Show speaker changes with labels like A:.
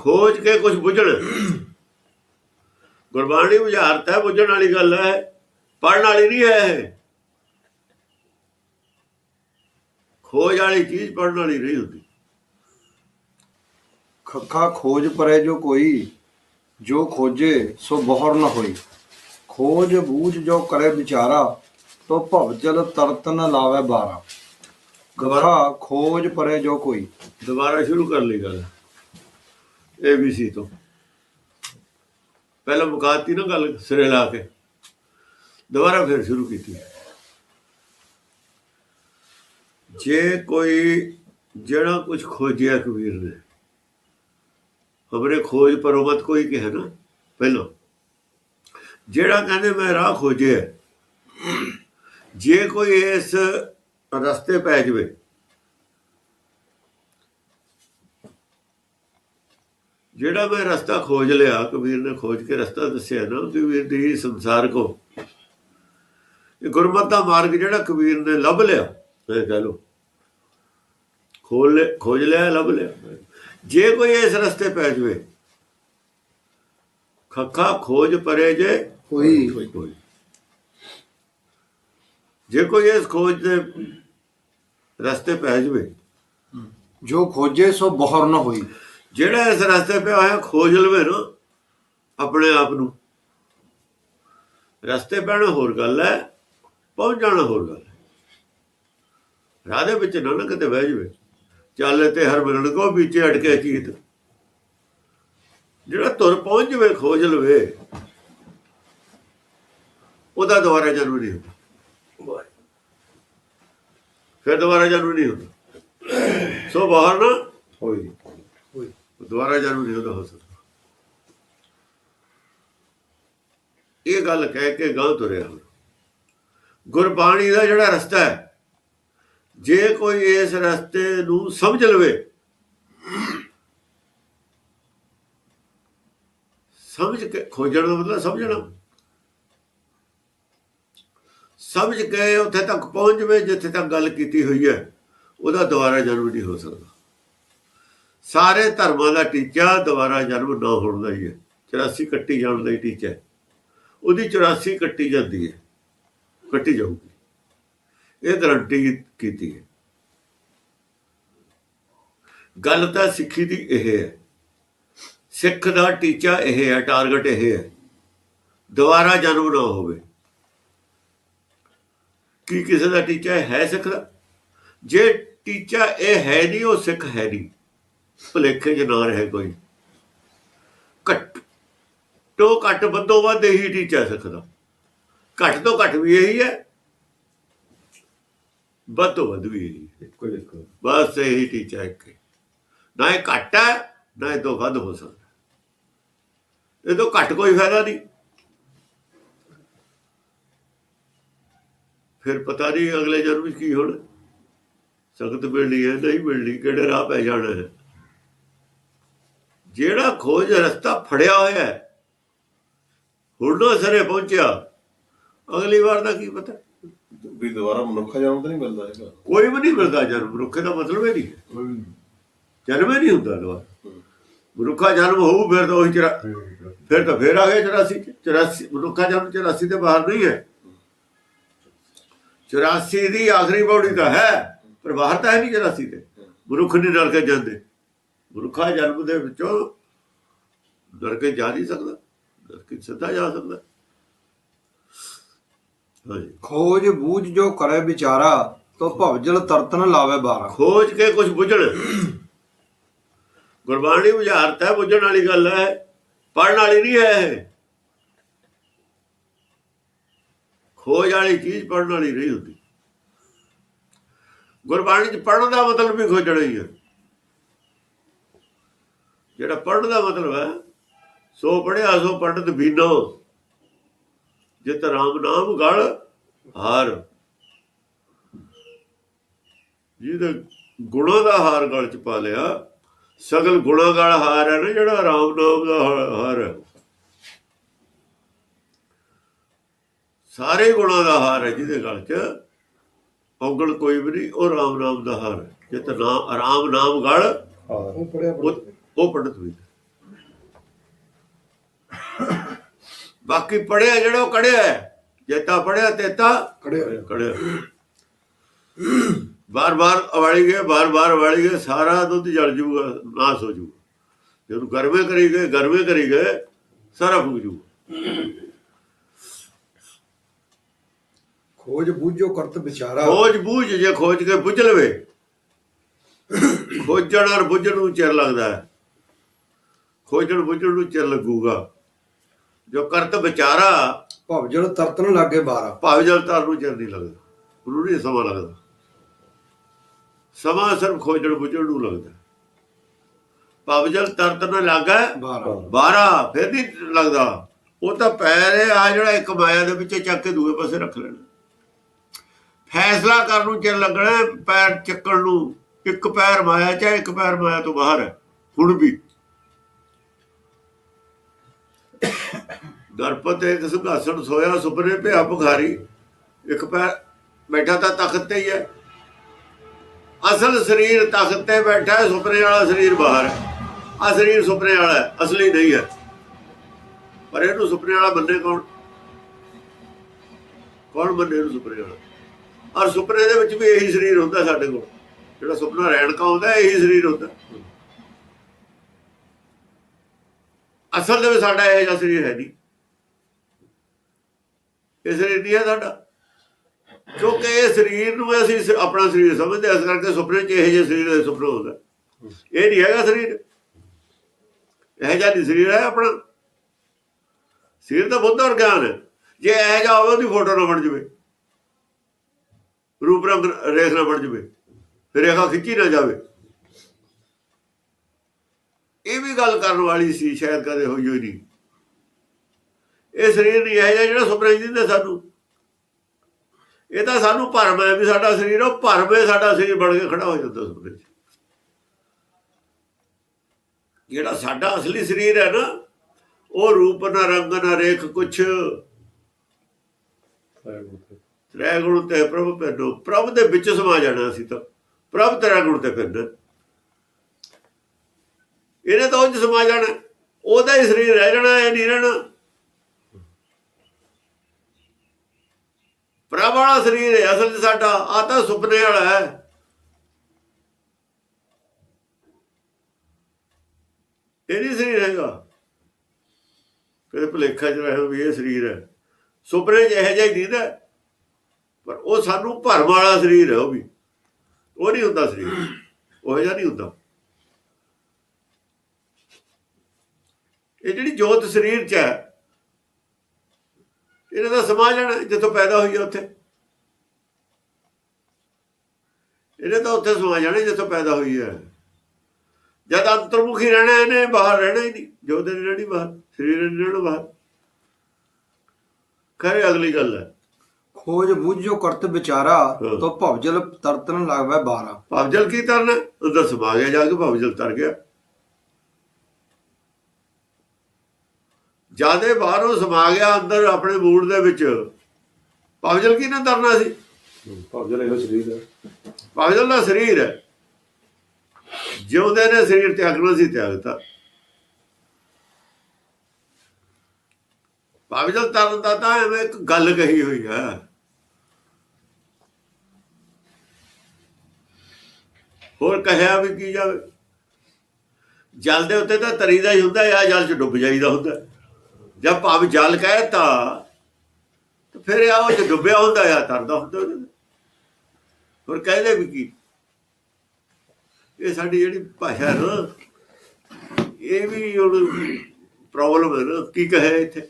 A: ਖੋਜ ਕੇ ਕੁਝ ਬੁੱਝਣ। ਗੁਰਬਾਣੀ ਬੁਝਾਰਤ ਹੈ ਬੁੱਝਣ ਵਾਲੀ ਗੱਲ ਹੈ ਪੜਨ ਵਾਲੀ ਨਹੀਂ ਹੈ ਖੋਜ ਵਾਲੀ ਚੀਜ਼ ਪੜਨ ਵਾਲੀ ਨਹੀਂ ਹੁੰਦੀ।
B: ਖੱਖਾ ਖੋਜ ਪਰੇ ਜੋ ਕੋਈ ਜੋ ਖੋਜੇ ਸੋ ਬਹਰ ਨ ਹੋਈ। ਖੋਜ ਬੂਝ ਜੋ ਕਰੇ ਵਿਚਾਰਾ ਤੋ ਭਵ ਜਲ ਤਰਤ ਨ ਲਾਵੇ ਬਾਰਾ। ਖੱਖਾ ਖੋਜ ਪਰੇ ਜੋ ਕੋਈ।
A: ਦੁਬਾਰਾ ਸ਼ੁਰੂ ਕਰ ਲਈ ਗੱਲ ਏ ਬੀ ਸੀ ਤੋਂ। ਪਹਿਲਾਂ ਮੁਕਾਤੀ ਨਾ ਗੱਲ ਸਿਰੇ ਲਾ ਕੇ। ਦੁਬਾਰਾ ਫਿਰ ਸ਼ੁਰੂ ਕੀਤੀ। ਜੇ ਕੋਈ ਜਿਹੜਾ ਕੁਝ ਖੋਜਿਆ ਕਬੀਰ ਨੇ ਖਬਰੇ ਖੋਜ ਪਰਮਤ ਕੋਈ ਕਿਹਾ ਨਾ, ਪਹਿਲਾਂ। ਜਿਹੜਾ ਕਹਿੰਦੇ ਮੈਂ ਰਾਹ ਖੋਜਿਆ, ਜੇ ਕੋਈ ਇਸ ਰਸਤੇ ਪੈ ਜਵੇ ਜਿਹੜਾ ਮੈਂ ਰਸਤਾ ਖੋਜ ਲਿਆ ਕਬੀਰ ਨੇ ਖੋਜ ਕੇ ਰਸਤਾ ਦੱਸਿਆ ਨਾ ਕਬੀਰ ਦੀ ਸੰਸਾਰ ਕੋ। ਇਹ ਗੁਰਮਤ ਦਾ ਮਾਰਗ ਜਿਹੜਾ ਕਬੀਰ ਨੇ ਲੱਭ ਲਿਆ ਇਹ ਕਹ ਲੋ ਖੋਲ ਖੋਜ ਲਿਆ ਲੱਭ ਲਿਆ। ਜੇ ਕੋਈ ਇਸ ਰਸਤੇ ਪੈ ਜਵੇ ਖੱਖਾ ਖੋਜ ਪਰੇ ਜੇ
B: ਹੋਈ
A: ਕੋਈ। ਜੇ ਕੋਈ ਇਸ ਖੋਜ ਦੇ ਰਸਤੇ ਪੈ ਜਵੇ
B: ਜੋ ਖੋਜੇ ਸੋ ਬਹਰ ਨ ਹੋਈ।
A: ਜਿਹੜਾ ਇਸ ਰਸਤੇ ਪਿਆ ਹੋਇਆ ਖੋਜ ਲਵੇ ਨਾ ਆਪਣੇ ਆਪ ਨੂੰ। ਰਸਤੇ ਪੈਣਾ ਹੋਰ ਗੱਲ ਹੈ ਪਹੁੰਚ ਜਾਣਾ ਹੋਰ ਗੱਲ ਹੈ। ਰਾਹ ਦੇ ਵਿੱਚ ਨਾ ਨਾ ਕਿਤੇ ਬਹਿ ਜਵੇ। ਚੱਲ ਤੇ ਹਰ ਮਿਲਣ ਕੋ ਪਿੱਛੇ ਅਟਕੇ ਚੀਤ। ਜਿਹੜਾ ਤੁਰ ਪਹੁੰਚ ਜਵੇ ਖੋਜ ਲਵੇ ਉਹਦਾ ਦੁਬਾਰਾ ਜਨਮ ਨਹੀਂ ਹੁੰਦਾ। ਫਿਰ ਦੁਬਾਰਾ ਜਨਮ ਨਹੀਂ ਹੁੰਦਾ। ਸੋ ਬਾਹਰ ਨਾ
B: ਹੋਈ।
A: ਦੁਬਾਰਾ ਜਨਮ ਨਹੀਂ ਉਹਦਾ ਹੋ ਸਕਦਾ। ਇਹ ਗੱਲ ਕਹਿ ਕੇ ਗਾਂ ਤੁਰਿਆ ਹੁਣ। ਗੁਰਬਾਣੀ ਦਾ ਜਿਹੜਾ ਰਸਤਾ ਹੈ, ਜੇ ਕੋਈ ਇਸ ਰਸਤੇ ਨੂੰ ਸਮਝ ਲਵੇ, ਸਮਝ ਕੇ ਖੋਜਣ ਦਾ ਮਤਲਬ ਸਮਝਣਾ। ਸਮਝ ਕੇ ਉੱਥੇ ਤੱਕ ਪਹੁੰਚ ਜਵੇ, ਜਿੱਥੇ ਤੱਕ ਗੱਲ ਕੀਤੀ ਹੋਈ ਹੈ, ਉਹਦਾ ਦੁਬਾਰਾ ਜਨਮ ਨਹੀਂ ਹੋ ਸਕਦਾ। ਸਾਰੇ ਧਰਮਾਂ ਦਾ ਟੀਚਾ ਦੁਬਾਰਾ ਜਨਮ ਨਾ ਹੋਣ ਦਾ ਹੀ ਹੈ। 84 ਕੱਟੀ ਜਾਣ ਦਾ ਹੀ ਟੀਚਾ ਹੈ। ਉਹਦੀ 84 ਕੱਟੀ ਜਾਂਦੀ ਹੈ। ਕੱਟੀ ਜਾਊਗੀ। ਇਹ ਗਰੰਟੀ ਕੀਤੀ ਹੈ। ਗੱਲ ਤਾਂ ਸਿੱਖੀ ਦੀ ਇਹ ਹੈ। ਸਿੱਖ ਦਾ ਟੀਚਾ ਇਹ ਹੈ, ਟਾਰਗੇਟ ਇਹ ਹੈ। ਦੁਬਾਰਾ ਜਨਮ ਨਾ ਹੋਵੇ। ਕੀ ਕਿਸੇ ਦਾ ਟੀਚਾ ਹੈ ਸਿੱਖ ਦਾ? ਜੇ ਟੀਚਾ ਇਹ ਹੈ ਨਹੀਂ, ਉਹ ਸਿੱਖ ਹੈ ਨਹੀਂ। ਭੁਲੇਖੇ ਚ ਨਾ ਰਹੇ ਕੋਈ। ਘੱਟ ਤੋਂ ਘੱਟ ਵੱਧੋ ਵੱਧ ਇਹੀ ਟੀਚਾ ਸਿੱਖਦਾ ਘੱਟ ਤੋਂ ਘੱਟ ਵੀ ਇਹੀ ਹੈ ਵੱਧ ਤੋਂ ਵੱਧ ਵੀ ਇਹੀ ਹੈ।
B: ਇੱਕੋ ਇੱਕੋ
A: ਬਸ ਇਹੀ ਟੀਚਾ ਇੱਕ ਹੈ। ਨਾ ਇਹ ਘੱਟ ਹੈ ਨਾ ਇਹ ਤੋਂ ਵੱਧ ਹੋ ਸਕਦਾ। ਇਹ ਤੋਂ ਘੱਟ ਕੋਈ ਫਾਇਦਾ ਨਹੀਂ। ਫਿਰ ਪਤਾ ਨਹੀਂ ਅਗਲੇ ਜਨਮ ਵਿੱਚ ਕੀ ਹੋਣਾ। ਸਖਤ ਮਿਲਣੀ ਹੈ ਨਹੀਂ ਮਿਲਣੀ ਕਿਹੜੇ ਰਾਹ ਪੈ ਜਾਣਾ ਹੈ। ਜਿਹੜਾ ਖੋਜ ਰਸਤਾ ਫੜਿਆ ਹੋਇਆ ਹੈ ਹੁਣ ਨਾ ਸਰੇ ਪਹੁੰਚਿਆ। ਅਗਲੀ ਵਾਰ ਦਾ ਕੀ ਪਤਾ?
C: ਵੀ ਦੁਬਾਰਾ ਮਨੁੱਖਾ ਜਨਮ ਤਾਂ ਨਹੀਂ ਮਿਲਦਾ ਹੈਗਾ।
A: ਕੋਈ ਵੀ ਨਹੀਂ ਮਿਲਦਾ ਜਨਮ ਰੁੱਖੇ ਦਾ ਮਤਲਬ ਹੀ ਨਹੀਂ। ਜਨਮ ਹੀ ਨਹੀਂ ਹੁੰਦਾ ਦੁਬਾਰਾ। ਮਨੁੱਖਾ ਜਨਮ ਹੋਊ ਫਿਰ ਤਾਂ ਉਹੀ ਚਰਾ ਫਿਰ ਤਾਂ ਫੇਰ ਆ ਗਿਆ 84 ਚ। 84 ਮਨੁੱਖਾ ਜਨਮ 84 ਦੇ ਬਾਹਰ ਨਹੀਂ ਹੈ। 84 ਦੀ ਆਖਰੀ ਬੌੜੀ ਤਾਂ ਹੈ ਪਰ ਬਾਹਰ ਤਾਂ ਹੈ ਨਹੀਂ 84 ਤੇ। ਮਨੁੱਖ ਨਹੀਂ ਨਰਕੇ ਜਾਂਦੇ। ਮਨੁੱਖਾ ਜਨਮ ਦੇ ਵਿੱਚੋਂ ਨਰਕੇ ਜਾ ਨਹੀਂ ਸਕਦਾ ਨਰਕੇ ਸਿੱਧਾ ਜਾ ਸਕਦਾ।
B: ਖੋਜ ਬੂਝ ਜੋ ਕਰੇ ਵਿਚਾਰਾ ਤੋ ਭਵ ਜਲ ਤਰਤ ਨ ਲਾਵੇ ਬਾਰਾ।
A: ਖੋਜ ਕੇ ਕੁਝ ਬੁੱਝਣ। ਗੁਰਬਾਣੀ ਬੁਝਾਰਤ ਹੈ ਬੁੱਝਣ ਵਾਲੀ ਗੱਲ ਹੈ ਪੜਨ ਵਾਲੀ ਨਹੀਂ ਹੈ ਇਹ। ਖੋਜ ਵਾਲੀ ਚੀਜ਼ ਪੜਨ ਵਾਲੀ ਨਹੀਂ ਹੁੰਦੀ। ਗੁਰਬਾਣੀ ਚ ਪੜਨ ਦਾ ਮਤਲਬ ਵੀ ਖੋਜਣਾ ਹੀ ਹੈ। ਜਿਹੜਾ ਪੜਨ ਦਾ ਮਤਲਬ ਹੈ ਸੋ ਪੜਿਆ ਸੋ ਪੰਡਤ ਬੀਨੋ। ਜਿਤ ਰਾਮ ਨਾਮ ਗਲ ਹਾਰ। ਜਿਹਦੇ ਗੁਣਾਂ ਦਾ ਹਾਰ ਗਲ ਚ ਪਾ ਲਿਆ ਸਗਲ ਗੁਣਾਂ ਗਲ ਹਾਰ ਹੈ ਨਾ ਜਿਹੜਾ ਰਾਮ ਨਾਮ ਦਾ ਹਾਰ ਹੈ। ਸਾਰੇ ਗੁਣਾਂ ਦਾ ਹਾਰ ਹੈ ਜਿਹਦੇ ਗਲ ਚ ਔਗਣ ਕੋਈ ਵੀ ਨਹੀਂ ਉਹ ਰਾਮ ਨਾਮ ਦਾ ਹਾਰ ਹੈ। ਜਿਤ ਨਾਮ ਰਾਮ ਨਾਮ ਗਲ
B: ਉਹ ਪੜਿਆ
A: ਉਹ ਪੰਡਤ ਵੀ ਬਾਕੀ ਪੜਿਆ ਜਿਹੜਾ ਉਹ ਕੜਿਆ ਹੈ। ਜੇਤਾ ਪੜਿਆ ਤੇਤਾ ਕੜਿਆ। ਕੜਿਆ। ਬਾਰ-ਬਾਰ ਅਵਾਲੀ ਗਏ ਬਾਰ-ਬਾਰ ਅਵਾਲੀ ਗਏ ਸਾਰਾ ਦੁੱਧ ਜਲ ਜੂਗਾ ਨਾਸ ਹੋ ਜੂਗਾ। ਜਦੋਂ ਗਰਮੇ ਕਰੀ ਗਏ ਗਰਮੇ ਕਰੀ ਗਏ ਸਾਰਾ ਫੁੱਕ ਜੂਗਾ।
B: ਖੋਜ ਬੂਝੋ ਕਰਤ ਵਿਚਾਰਾ।
A: ਖੋਜ ਬੂਝ ਜੇ ਖੋਜ ਕੇ ਬੁੱਝ ਲਵੇ ਖੋਜਣ ਔਰ ਬੁੱਝਣ ਨੂੰ ਚਿਰ ਲੱਗਦਾ ਹੈ। ਖੋਜਣ ਬੁੱਝਣ ਨੂੰ ਚਿਰ ਲੱਗੂਗਾ। ਜੋ ਕਰਤ ਵਿਚਾਰਾ
B: ਭਵਜਲ ਤਰਤਨ ਲਾਗੇ ਬਾਰਾ
A: ਭਾਵੇਂ ਜਲ ਤਾਰ ਨੂੰ ਚਿਰ ਨਹੀਂ ਲੱਗਦਾ। ਉਹਨੂੰ ਨਹੀਂ ਸਮਾਂ ਲੱਗਦਾ। ਸਮਾਂ ਸਿਰਫ ਖੋਜਣ ਬੁੱਝਣ ਨੂੰ ਲੱਗਦਾ। ਭਾਵੇਂ ਜਲ ਤਰਤ ਨਾ ਲੱਗਾ
B: ਬਾਰਾ
A: 12 ਫਿਰ ਨਹੀਂ ਲੱਗਦਾ। ਉਹ ਤਾਂ ਪੈਰ ਆ ਜਿਹੜਾ ਇੱਕ ਮਾਇਆ ਦੇ ਵਿੱਚ ਚੱਕ ਕੇ ਦੂਏ ਪਾਸੇ ਰੱਖ ਲੈਣਾ। ਫੈਸਲਾ ਕਰਨ ਨੂੰ ਚਿਰ ਲੱਗਣਾ ਪੈਰ ਚੱਕਣ ਨੂੰ। ਇੱਕ ਪੈਰ ਮਾਇਆ ਚ ਹੈ, ਇੱਕ ਪੈਰ ਮਾਇਆ ਤੋਂ ਬਾਹਰ ਹੈ। ਹੁਣ ਵੀ। ਦਰਪਤ ਇੱਕ ਸਿੰਘਾਸਣ ਸੋਇਆ, ਸੁਪਨੇ ਭਿਆ ਭੁਖਾਰੀ। ਇੱਕ ਪੈਰ ਬੈਠਾ ਤਾਂ ਤਖਤ ਤੇ ਹੀ ਹੈ। ਅਸਲ ਸਰੀਰ ਤਖਤ ਤੇ ਬੈਠਾ ਹੈ, ਸੁਪਨੇ ਵਾਲਾ ਸਰੀਰ ਬਾਹਰ ਹੈ। ਆ ਸਰੀਰ ਸੁਪਨੇ ਵਾਲਾ ਹੈ, ਅਸਲੀ ਨਹੀਂ ਹੈ। ਪਰ ਇਹਨੂੰ ਸੁਪਨੇ ਵਾਲਾ ਬੰਦੇ ਕੌਣ? ਕੌਣ ਬੰਦੇ ਇਹਨੂੰ ਸੁਪਨੇ ਵਾਲਾ? ਔਰ ਸੁਪਨੇ ਦੇ ਵਿੱਚ ਵੀ ਇਹੀ ਸਰੀਰ ਹੁੰਦਾ ਸਾਡੇ ਕੋਲ। ਜਿਹੜਾ ਸੁਪਨਾ ਰਹਿਣ ਕਾ ਹੁੰਦਾ, ਇਹੀ ਸਰੀਰ ਹੁੰਦਾ। ਅਸਲ ਦੇ ਵਿੱਚ ਸਾਡਾ ਇਹ ਜਿਹਾ ਸਰੀਰ ਹੈ ਨਹੀਂ। ਇਹ ਸਰੀਰ ਨਹੀਂ ਹੈ ਸਾਡਾ। ਕਿਉਂਕਿ ਇਹ ਸਰੀਰ ਨੂੰ ਅਸੀਂ ਆਪਣਾ ਸਰੀਰ ਸਮਝਦੇ ਇਸ ਕਰਕੇ ਸੁਪਨੇ 'ਚ ਇਹ ਜਿਹੇ ਸਰੀਰ ਦੇ ਸੁਪਨਾ ਹੁੰਦਾ। ਇਹ ਨਹੀਂ ਹੈਗਾ ਸਰੀਰ। ਇਹ ਜਿਹਾ ਨਹੀਂ ਸਰੀਰ ਹੈ ਆਪਣਾ। ਸਰੀਰ ਤਾਂ ਬੁੱਧ ਔਰ ਗਿਆਨ ਹੈ। ਜੇ ਇਹ ਜਿਹਾ ਹੋਵੇ, ਉਹਦੀ ਫੋਟੋ ਨਾ ਬਣ ਜਵੇ। ਰੂਪ ਰੰਗ, ਰੇਖ ਨਾ ਬਣ ਜਵੇ। ਰੇਖਾ ਖਿੱਚੀ ਨਾ ਜਾਵੇ। ਇਹ ਵੀ ਗੱਲ ਕਰਨ ਵਾਲੀ ਸੀ, ਸ਼ਾਇਦ ਕਦੇ ਹੋਈ ਹੋਈ ਨਹੀਂ। ਇਹ ਸਰੀਰ ਨਹੀਂ ਹੈ ਜਿਹੜਾ ਸੁਪਨੇ 'ਚ ਦਿੰਦੇ ਸਾਨੂੰ। ਇਹ ਤਾਂ ਸਾਨੂੰ ਭਰਮ ਹੈ ਵੀ ਸਾਡਾ ਸਰੀਰ, ਉਹ ਭਰਮ ਹੈ ਸਾਡਾ ਸਰੀਰ ਬਣ ਕੇ ਖੜਾ ਹੋ ਜਾਂਦਾ ਸੁਪਨੇ ਜਿਹੜਾ ਸਾਡਾ ਅਸਲੀ ਸਰੀਰ ਹੈ ਨਾ, ਉਹ ਰੂਪ ਨਾ ਰੰਗ ਨਾ ਰੇਖ ਕੁਛ। ਤ੍ਰੈ ਗੁਣ ਤੇ ਪ੍ਰਭ ਪੈਨੋ ਪ੍ਰਭ ਦੇ ਵਿੱਚ ਸਮਾ ਜਾਣਾ ਸੀ ਤਾਂ। ਪ੍ਰਭ ਤੇਰਾ ਗੁਣ ਤੇ ਫਿਰਨਾ ਇਹਨੇ ਤਾਂ ਉਹ 'ਚ ਸਮਾ ਜਾਣਾ। ਉਹਦਾ ਹੀ ਸਰੀਰ ਰਹਿ ਜਾਣਾ, ਇਹ ਨਹੀਂ ਰਹਿਣਾ। ਭਰਮ ਵਾਲਾ ਸਰੀਰ ਹੈ, ਅਸਲ 'ਚ ਸਾਡਾ ਆ ਤਾਂ ਸੁਪਨੇ ਵਾਲਾ ਹੈ। ਇਹ ਨਹੀਂ ਸਰੀਰ ਹੈਗਾ? ਕਦੇ ਭੁਲੇਖਾ ਚ ਰਹੇ ਵੀ ਇਹ ਸਰੀਰ ਹੈ। ਸੁਪਨੇ 'ਚ ਇਹੋ ਜਿਹਾ ਹੀ ਦੀਦਾ ਪਰ ਉਹ ਸਾਨੂੰ ਭਰਮ ਵਾਲਾ ਸਰੀਰ ਹੈ ਉਹ ਵੀ। ਉਹ ਨਹੀਂ ਹੁੰਦਾ ਸਰੀਰ। ਉਹ ਜਿਹਾ ਨਹੀਂ ਹੁੰਦਾ। ਇਹ ਜਿਹੜੀ ਜੋਤ ਸਰੀਰ 'ਚ ਹੈ ਇਹਨੇ ਤਾਂ ਸਮਾ ਜਾਣਾ ਜਿੱਥੋਂ ਪੈਦਾ ਹੋਈ ਹੈ ਉੱਥੇ। ਇਹਨੇ ਤਾਂ ਉੱਥੇ ਸਮਾ ਜਾਣਾ ਜਿੱਥੋਂ ਪੈਦਾ ਹੋਈ ਹੈ ਜਦ ਅੰਤਰਮੁਖੀ ਰਹਿਣਾ ਇਹਨੇ ਬਾਹਰ ਰਹਿਣਾ ਹੀ ਨਹੀਂ। ਜੋਤ ਨੇ ਰਹਿਣੀ ਬਾਹਰ ਸਰੀਰ ਰਹਿਣਾ ਬਾਹਰ। ਖਰੇ ਅਗਲੀ ਗੱਲ ਹੈ।
B: ਖੋਜ ਬੂਝੋ ਕਰਤ ਵਿਚਾਰਾ। ਤੋ ਭਵਜਲ ਤਰਤਨ ਲਾਗਵੇ ਬਾਰਾ।
A: ਭਵਜਲ ਕੀ ਤਰਨਾ? ਅੰਦਰ ਸਮਾ ਗਿਆ ਜਾ ਕੇ ਭਵਜਲ ਤਰ ਗਿਆ। ਜਿਆਦੇ ਬਾਹਰੋਂ ਸਮਾ ਗਿਆ ਅੰਦਰ ਆਪਣੇ ਮੂਡ ਦੇ ਵਿੱਚ। ਭਵਜਲ ਕੀ ਨਾ ਤਰਨਾ ਸੀ?
C: ਭਵਜਲ ਇਹੋ ਸਰੀਰ ਹੈ।
A: ਭਵਜਲ ਦਾ ਸਰੀਰ ਹੈ। ਜਿਉਂਦੇ ਨੇ ਸਰੀਰ ਤਿਆਗਣਾ ਸੀ ਤਿਆਗਤਾ ਭਵਜਲ ਤਰਨ ਦਾ ਤਾਂ ਐਵੇਂ ਇੱਕ ਗੱਲ ਕਹੀ ਹੋਈ ਹੈ। ਹੋਰ ਕਹਿਆ ਵੀ ਕੀ ਜਾਵੇ? ਜਲ ਦੇ ਉੱਤੇ ਤਾਂ ਤਰੀਦਾ ਹੀ ਹੁੰਦਾ ਆ ਜਲ ਚ ਡੁੱਬ ਜਾਈਦਾ ਹੁੰਦਾ। ਜਦ ਭਾਵ ਜਲ ਕਹਿਤਾ, ਤੇ ਫਿਰ ਆ ਉਹ ਡੁੱਬਿਆ ਹੁੰਦਾ ਆ, ਤਰਦਾ ਹੁੰਦਾ ਉਹਦੇ ਤੇ। ਹੋਰ ਕਹਿੰਦੇ ਵੀ ਕੀ ਇਹ ਸਾਡੀ ਜਿਹੜੀ ਭਾਸ਼ਾ ਨਾ, ਇਹ ਵੀ ਹੁਣ ਪ੍ਰੋਬਲਮ ਹੈ ਨਾ, ਕੀ ਕਹੇ ਇੱਥੇ